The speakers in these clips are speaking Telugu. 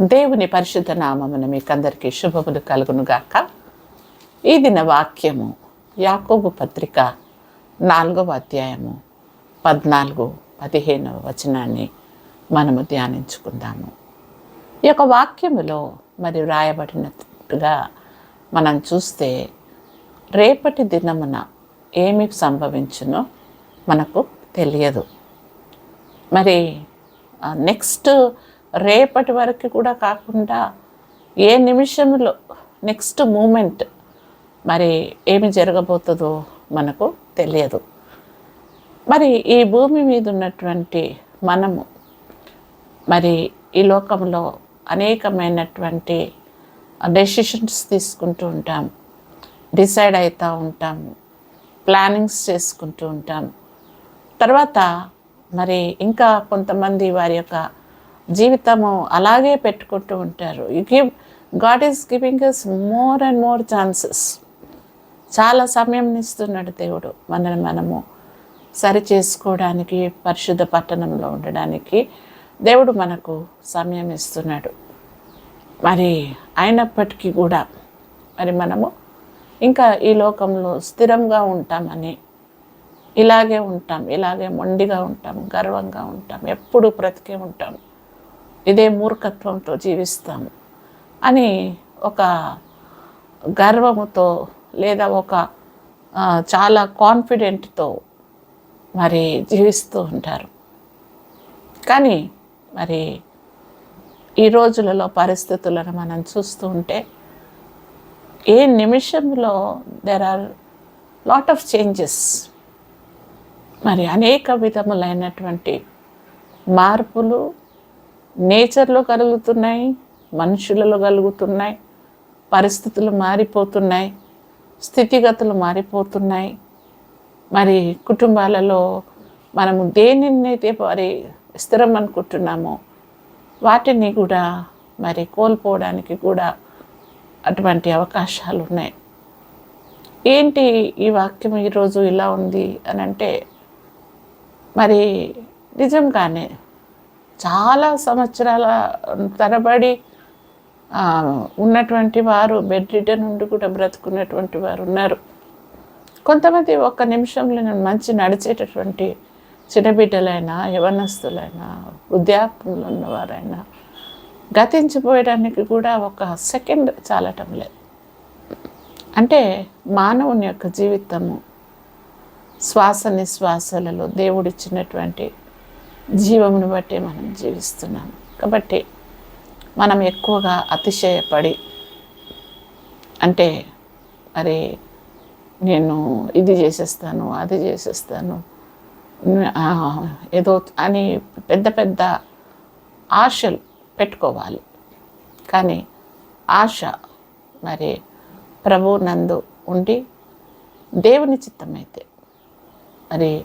దేవుని పరిశుద్ధ నామమున మీకందరికీ శుభములు కలుగునుగాక. ఈ దిన వాక్యము యాకోబు పత్రిక నాలుగవ అధ్యాయము పద్నాలుగు పదిహేనవ వచనాన్ని మనము ధ్యానించుకుందాము. ఈ యొక్క వాక్యములో మరి వ్రాయబడినట్టుగా మనం చూస్తే రేపటి దినమున ఏమి సంభవించునో మనకు తెలియదు. మరి నెక్స్ట్ రేపటి వరకు కూడా కాకుండా ఏ నిమిషంలో నెక్స్ట్ మూమెంట్ మరి ఏమి జరగబోతుందో మనకు తెలియదు. మరి ఈ భూమి మీద ఉన్నటువంటి మనము మరి ఈ లోకంలో అనేకమైనటువంటి డెసిషన్స్ తీసుకుంటూ ఉంటాం డిసైడ్ అవుతూ ఉంటాం ప్లానింగ్స్ చేసుకుంటూ ఉంటాం. తర్వాత మరి ఇంకా కొంతమంది వారి యొక్క జీవితము అలాగే పెట్టుకుంటూ ఉంటారు. You give God is giving us more and more chances చాలా సమయం ఇస్తున్నాడు దేవుడు మనల్ని మనము సరి చేసుకోవడానికి పరిశుద్ధ పట్టణంలో ఉండడానికి దేవుడు మనకు సమయం ఇస్తున్నాడు మరి అయినప్పటికీ కూడా మరి మనము ఇంకా ఈ లోకంలో స్థిరంగా ఉంటామని ఇలాగే ఉంటాం ఇలాగే మొండిగా ఉంటాం గర్వంగా ఉంటాం ఎప్పుడు బ్రతికే ఉంటాం. ఇదే మూర్ఖత్వంతో జీవిస్తాము అని ఒక గర్వముతో లేదా ఒక చాలా కాన్ఫిడెంట్తో మరి జీవిస్తూ ఉంటారు. కానీ మరి ఈ రోజులలో పరిస్థితులను మనం చూస్తూ ఉంటే ఏ నిమిషంలో there are lot of changes మరి అనేక విధములైనటువంటి మార్పులు నేచర్లో కలుగుతున్నాయి మనుషులలో కలుగుతున్నాయి పరిస్థితులు మారిపోతున్నాయి స్థితిగతులు మారిపోతున్నాయి. మరి కుటుంబాలలో మనము దేనినైతే మరి స్థిరం అనుకుంటున్నామో వాటిని కూడా మరి కోల్పోవడానికి కూడా అటువంటి అవకాశాలు ఉన్నాయి. ఏంటి ఈ వాక్యం ఈరోజు ఇలా ఉంది అని అంటే మరి నిజంగానే చాలా సంవత్సరాల తరబడి ఉన్నటువంటి వారు బెడ్ రిటర్న్ నుండి కూడా బ్రతుకున్నటువంటి వారు ఉన్నారు. కొంతమంది ఒక్క నిమిషంలో నేను మంచి నడిచేటటువంటి చిన్నబిడ్డలైనా యవనస్తులైనా వృద్ధాప్యంలో ఉన్నవారైనా గతించిపోయడానికి కూడా ఒక సెకండ్ చాలటం లేదు. అంటే మానవుని యొక్క జీవితము శ్వాస నిశ్వాసలలో దేవుడిచ్చినటువంటి జీవమును బట్టి మనం జీవిస్తున్నాం కాబట్టి మనం ఎక్కువగా అతిశయపడి అంటే మరి నేను ఇది చేసేస్తాను అది చేసేస్తాను ఏదో అని పెద్ద పెద్ద ఆశలు పెట్టుకోవాలి. కానీ ఆశ మరి ప్రభు నందు ఉండి దేవుని చిత్తమైతే మరి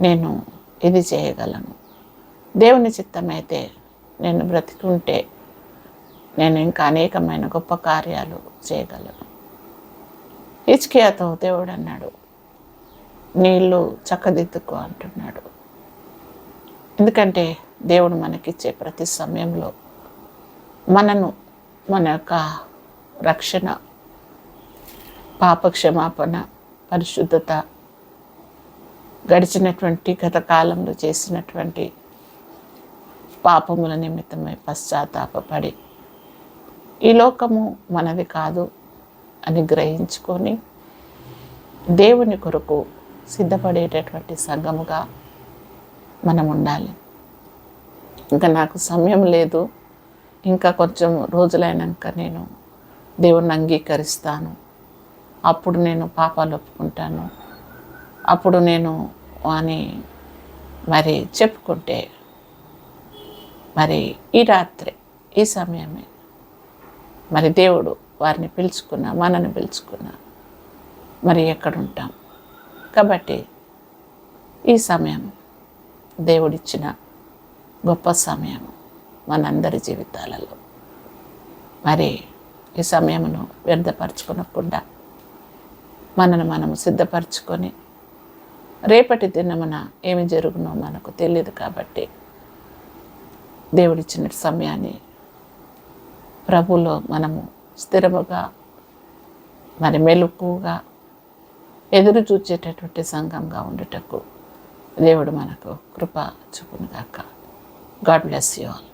నేను ఇది చేయగలను. దేవుని చిత్తమైతే నేను బ్రతికుంటే నేను ఇంకా అనేకమైన గొప్ప కార్యాలు చేయగలను. హిచ్కియాతో దేవుడు అన్నాడు నీళ్ళు చక్కదిద్దుకో అంటున్నాడు. ఎందుకంటే దేవుడు మనకిచ్చే ప్రతి సమయంలో మనను మన యొక్క రక్షణ పాప క్షమాపణ పరిశుద్ధత గడిచినటువంటి గత కాలంలో చేసినటువంటి పాపముల నిమిత్తమై పశ్చాత్తాపడి ఈ లోకము మనది కాదు అని గ్రహించుకొని దేవుని కొరకు సిద్ధపడేటటువంటి సంఘముగా మనం ఉండాలి. ఇంకా నాకు సమయం లేదు. ఇంకా కొంచెం రోజులైనాక నేను దేవుణ్ణి అంగీకరిస్తాను. అప్పుడు నేను పాపాలు ఒప్పుకుంటాను. అప్పుడు నేను అని మరి చెప్పుకుంటే మరి ఈ రాత్రి ఈ సమయమే మరి దేవుడు వారిని పిలుచుకున్న మనని పిలుచుకున్న మరి ఎక్కడుంటాం? కాబట్టి ఈ సమయం దేవుడిచ్చిన గొప్ప సమయం మనందరి జీవితాలలో. మరి ఈ సమయమును వ్యర్థపరచుకోనకుండా మనను మనము సిద్ధపరచుకొని రేపటి దినమున ఏమి జరుగునో మనకు తెలియదు కాబట్టి దేవుడిచ్చిన సమయాన్ని ప్రభులో మనము స్థిరముగా మరి మెలుపుగా ఎదురు చూచేటటువంటి సంఘంగా ఉండుటకు దేవుడు మనకు కృప చూపునుగాక. God bless you all